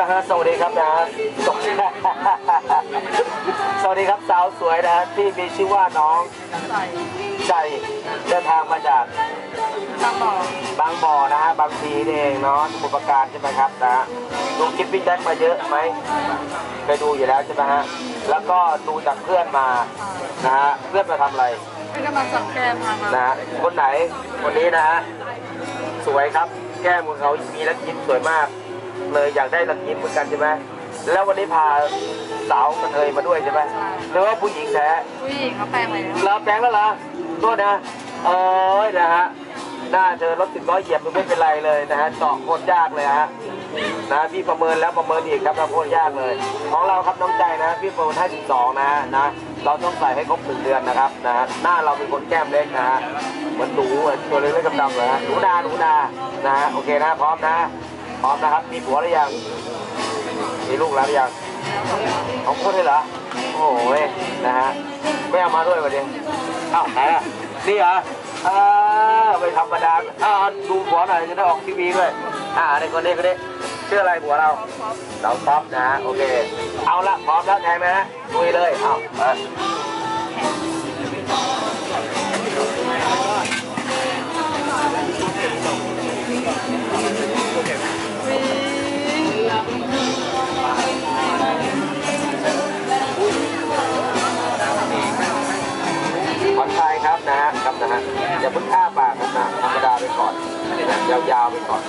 นะฮะสวัสดีครับนะฮะสวัสดีสวัสดีครับสาวสวยนะฮะที่มีชื่อว่าน้องใส่ใจเดินทางมาจากตามบอกบางบ่อนะฮะบางทีนี่เองเนาะสมุทรปราการใช่ไหมครับนะฮะดูคลิปพี่แจ็คมาเยอะไหมเคยดูอยู่แล้วใช่ไหมฮะแล้วก็ดูจากเพื่อนมานะฮะเพื่อนมาทำอะไรเป็นกำลังสังแกมมามานะฮะคนไหนคนนี้นะฮะสวยครับแก้มของเขามีรักยิ้มสวยมาก เลยอยากได้รักยิ้มเหมือนกันใช่ไหมแล้ววันนี้พาสาวกระเทยมาด้วยใช่ไหมหรือว่าผู้หญิงแท้ผู้หญิงเขาแปลงอะไรลาแปลงแล้วเหรอโทษนะเอ้ยนะฮะหน้าเจอรถสิบล้อเหยียบมันไม่เป็นไรเลยนะฮะเจาะโคตรยากเลยฮะนะพี่ประเมินแล้วประเมินอีกครับทำโคตรยากเลย ของเราครับน้องใจนะพี่ประเมินให้12นะฮะนะ เราต้องใส่ให้ครบหนึ่งเดือนนะครับนะฮะหน้าเราเป็นคนแก้มเล็กนะฮะเหมือนหนูเหมือนตัวเล็กๆดำๆเลยฮะหนูนาหนูนานะฮะโอเคนะพร้อมนะ พร้อมนะครับ มีผัวหรือยัง มีลูกแล้วหรือยังของคนเลยเหรอ โอ้โหนะฮะ ไม่เอามาด้วยวันนี้อ้าวไหนอะ นี่เหรอเออไม่ธรรมดาอ้าวดูผัวหน่อยจะได้ออกทีวีด้วย อ่าในคนนี้คนนี้ชื่ออะไรผัวเราเสาท็อปนะฮะ โอเค เอาละพร้อมแล้วแทงนะฮะลุยเลย เอาไป อย่าเพิ่งอ้าปากนะธรรมดาไปก่อนนะยาวๆไปก่อน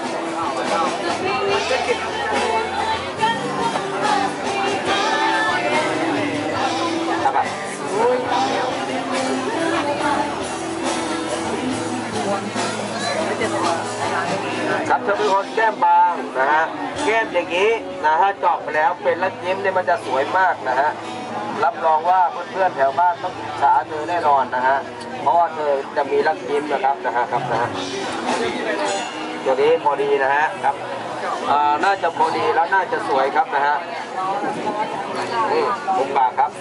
ครับอะครับเธอเป็นคนแก้มบางนะฮะแก้มอย่างนี้นะฮะเจาะไปแล้วเป็นลักยิ้มเนี่ยมันจะสวยมากนะฮะ รับรองว่าเพื่อนๆแถวบ้านต้องอิจฉาเธอแน่นอนนะฮะ เพราะว่าเธอจะมีรักยิ้มนะครับนะฮะครับนะฮะตัวนี้พอดีนะฮะครับอ่าน่าจะพอดีแล้วน่าจะสวยครับนะฮะนี่มุมปากครับ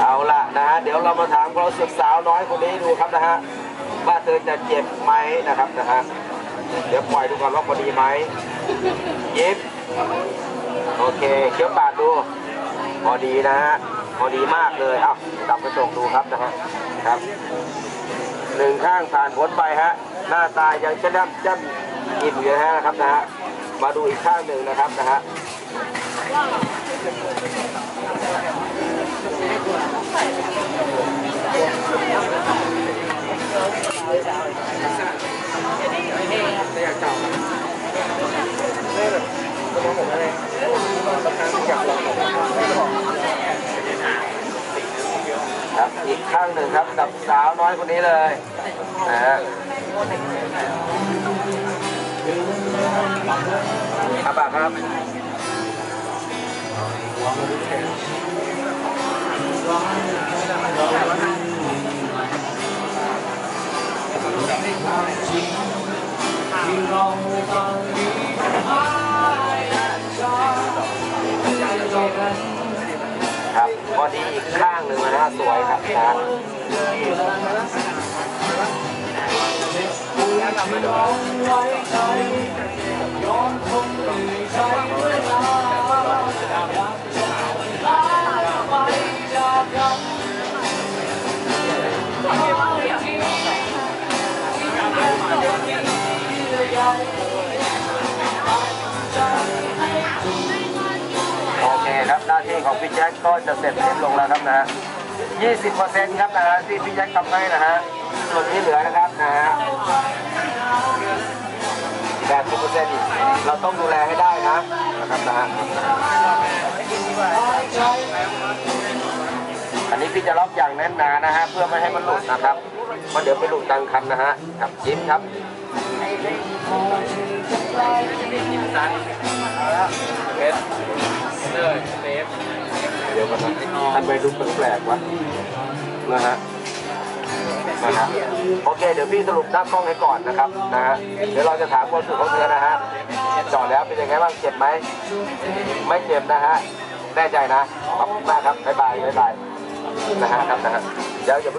เอาละนะฮะเดี๋ยวเรามาถามความรู้สึกสาวน้อยคนนี้ดูครับนะฮะว่าเธอจะเจ็บไหมนะครับนะฮะ เดี๋ยวปล่อยดูก่อนว่าพอดีไหมยิบโอเคเคี้ยวปากดู พอดีนะฮะพอดีมากเลยเอ้าดับกระจกดูครับนะฮะครับหนึ่งข้างผ่านพ้นไปฮะ หน้าตายังจะน้ำจ้ำอิ่มอยู่นะฮะนะครับนะฮะมาดูอีกข้างหนึ่งนะครับนะฮะ อีกข้างหนึ่งครับกับสาวน้อยคนนี้เลยนะฮะอาบากครับ อดีอีกข้างหนึ่งนะฮะสวยครับนะฮะโพี่แจ็คก็จะเสร็จเรียบลงแล้วครับนะ 20%ครับนะฮะที่พี่แจ็คทำให้นะฮะ ส่วนที่เหลือนะครับนะฮะ80%อีกเราต้องดูแลให้ได้นะนะครับนะฮะอันนี้พี่จะล็อกอย่างแน่นหนานะฮะเพื่อไม่ให้มันหลุดนะครับเพราะเดี๋ยวไปหลุดกลางคันนะฮะครับยิ้มครับเดี๋ยวก่อนนะท่านไปดูแปลกๆวะนะฮะนะฮะโอเค เดี๋ยวพี่สรุปหน้ากล้องให้ก่อนนะครับนะฮะเดี๋ยวเราจะถามความรู้สึกของเธอนะฮะจอดแล้วเป็นยังไงบ้างเจ็บไหมไม่เจ็บนะฮะแน่ใจนะขอบคุณมากครับบ๊ายบายบ๊ายบายนะฮะครับนะฮะเดี๋ยวอย่า